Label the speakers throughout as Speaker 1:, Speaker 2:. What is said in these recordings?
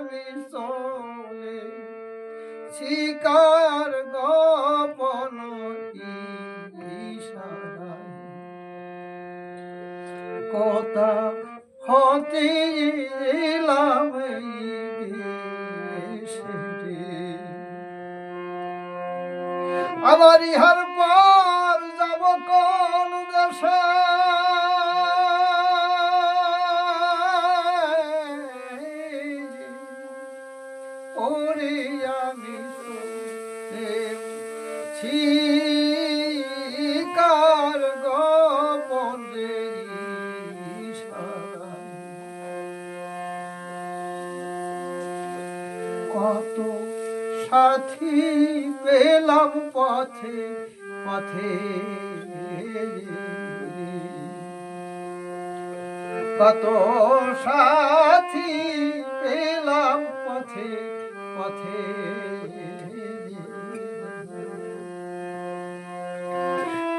Speaker 1: আমি শিকার গোপন কথা হতে এলাম এই দেশে রে। আবার ইহার পর শিকার গোপন কত সাথী পেলাম পথে পথে কত সাথী পেলাম পথে পথে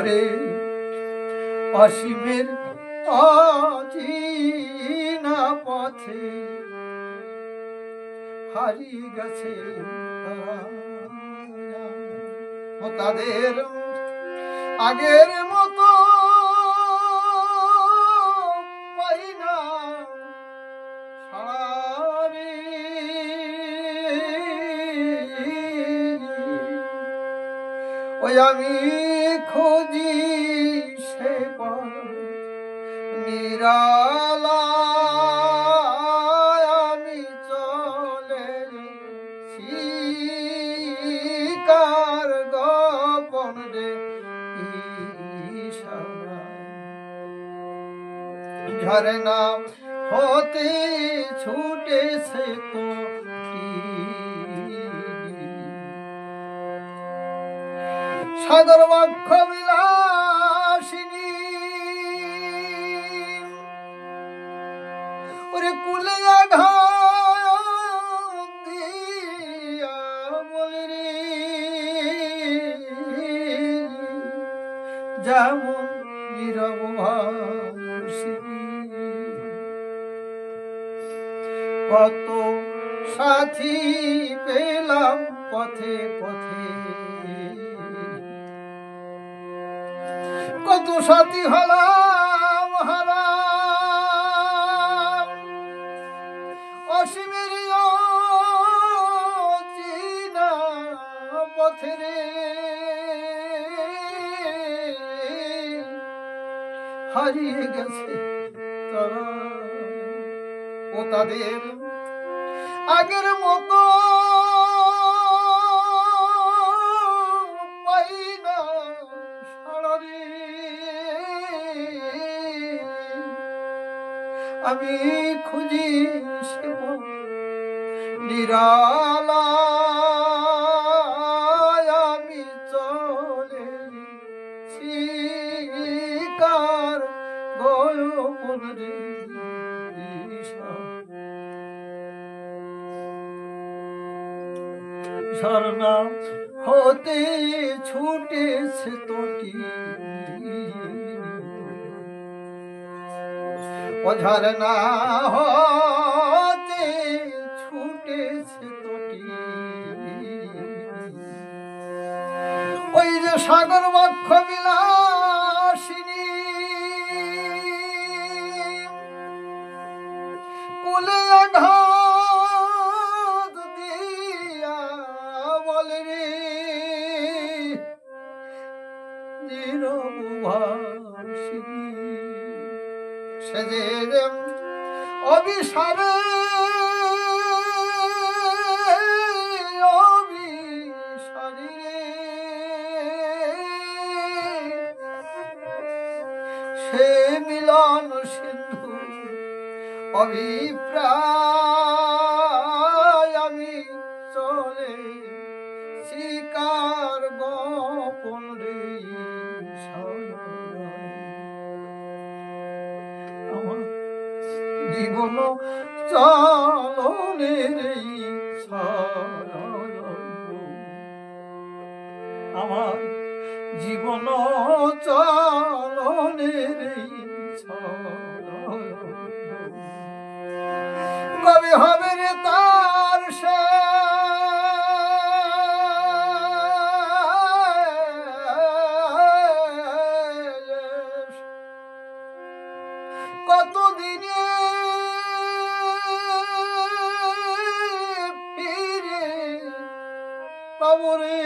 Speaker 1: ওরে অসীমের অচিনা পথে হারিয়ে গেছে ও তাদের আগের মতো পাই না। ওই আমি খুঁজি সে নিরালা আমি চলে শিকার গোপন রে ঝরনা হতে ছুটেছে তো সাগর বক্ষ বিলাসিনী ওরে কুলে কত সাথী পেলাম পথে পথে কত সাথী হারা অসীমের চিনা পথে হারিয়ে গেছে তারা ও তাদের আগের মতো আমি খুঁজি পথ নিরালা। আমি চলে শিকার গোপন রে ঝর্ণা হতে ছুটেছে তোটি। ও ঝর্ণা হতে ছুটেছে ওই যে সাগর বক্ষ বিলাসিনী কুলে আঘাত বলে সে যে অবিসারে সে মিলন সিন্ধু অভিপ্রায় জীবন চলনের আমার জীবন চলনের কবে হবে পাবো রে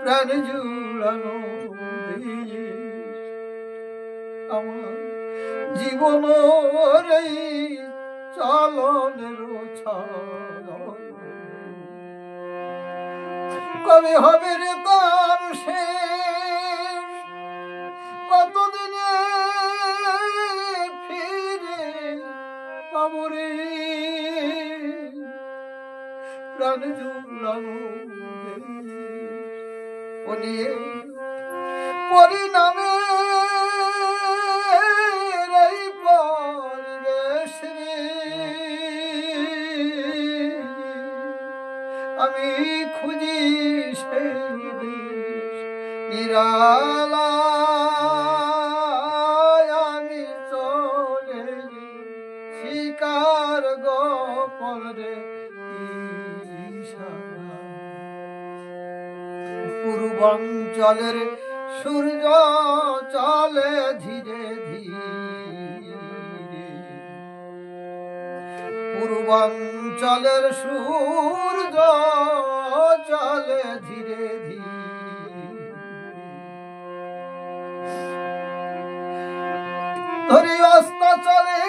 Speaker 1: প্রাণ জুড়ানো আমার জীবন রে চলনের কবে হবে রে তার শেষ প্রাণ জুড়ানো ও নিয়ে পরিণামে আমি খুঁজি সেই দেশ নিরালায় আমি চলে শিকার গোপন রে পূর্বাঞ্চলের সূর্য চলে ধীরে ধীরে। পূর্বাঞ্চলের সূর্য চলে ধীরে ধীরে। ধরি অস্ত চলে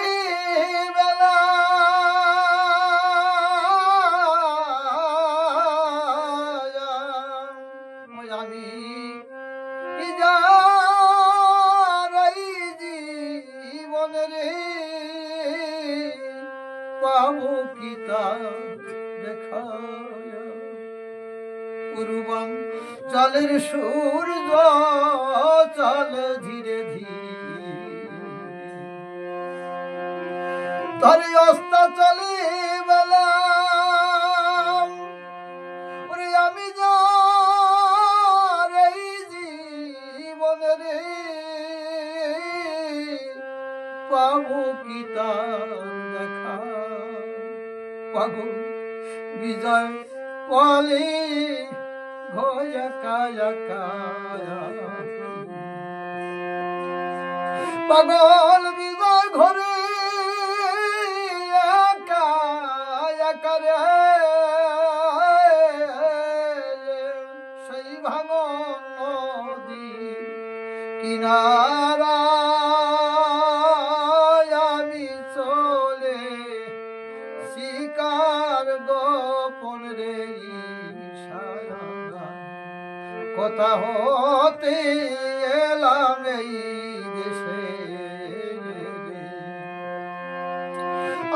Speaker 1: কি তা দেখা পূর্বাং সূর্য চল ধীরে ধীরে। অস্ত চলে আমি পাবো তার দেখা পাগল বিজয় কায়া। পাগল বিজয় ঘরে একা একা রে। কথা হতে এলাম এই দেশে।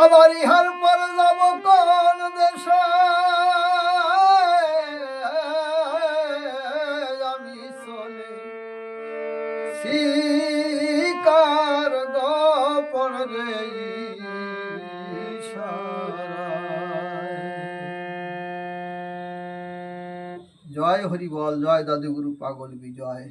Speaker 1: আবার ইহার পর যাব কোন দেশে? আমি চলে শিকার গোপন রে জয় হরি বল জয় দাদুগুরু পাগল বিজয়।